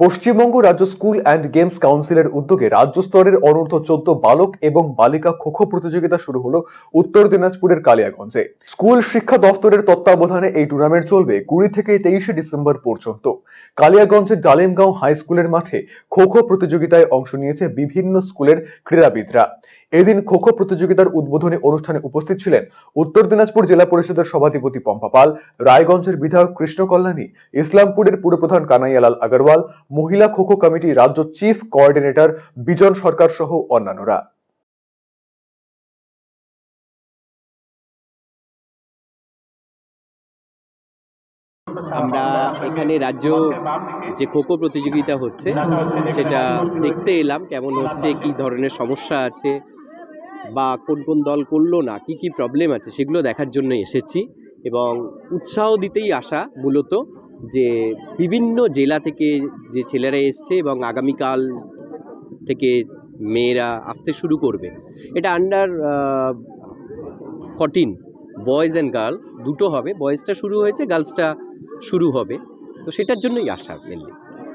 পশ্চিমবঙ্গ রাজ্য school and games কাউন্সিলের উদ্যোগে রাজ্য স্তরের অনূর্ধ্ব চোদ্দ বালক এবং বালিকা খো খো প্রতিযোগিতা শুরু হলো উত্তর দিনাজপুরের কালিয়াগঞ্জে। স্কুল শিক্ষা দফতরের তত্ত্বাবধানে এই টুর্নামেন্ট চলবে কুড়ি থেকে তেইশে ডিসেম্বর পর্যন্ত। কালিয়াগঞ্জের ডালিমগাঁও হাই স্কুলের মাঠে খো খো প্রতিযোগিতায় অংশ নিয়েছে বিভিন্ন স্কুলের ক্রীড়াবিদরা। এদিন খো খো প্রতিযোগিতার উদ্বোধনী অনুষ্ঠানে উপস্থিত ছিলেন উত্তর দিনাজপুর জেলা পরিষদের সভাধিপতি পম্পা পাল, রায়গঞ্জের বিধায়ক কৃষ্ণ কল্যাণী, ইসলামপুরের পুরপ্রধান কানাইয়ালাল আগরওয়াল মহিলা খো খো কমিটি রাজ্য চিফ কোঅর্ডিনেটর বিজন সরকার সহ অন্যান্যরা। আমরা এখানে রাজ্য যে খোখো প্রতিযোগিতা হচ্ছে, সেটা দেখতে এলাম কেমন হচ্ছে, কি ধরনের সমস্যা আছে, বা কোন কোন দল করল না, কি কি প্রবলেম আছে, সেগুলো দেখার জন্য এসেছি। এবং উৎসাহ দিতেই আসা মূলত যে বিভিন্ন জেলা থেকে যে ছেলেরা এসছে এবং আগামীকাল থেকে মেয়েরা আসতে শুরু করবে, এটা under fourteen boys and girls দুটো হবে। বয়েজটা শুরু হয়েছে গার্লসটা শুরু হবে। তো সেটার জন্যই আসা মেনলি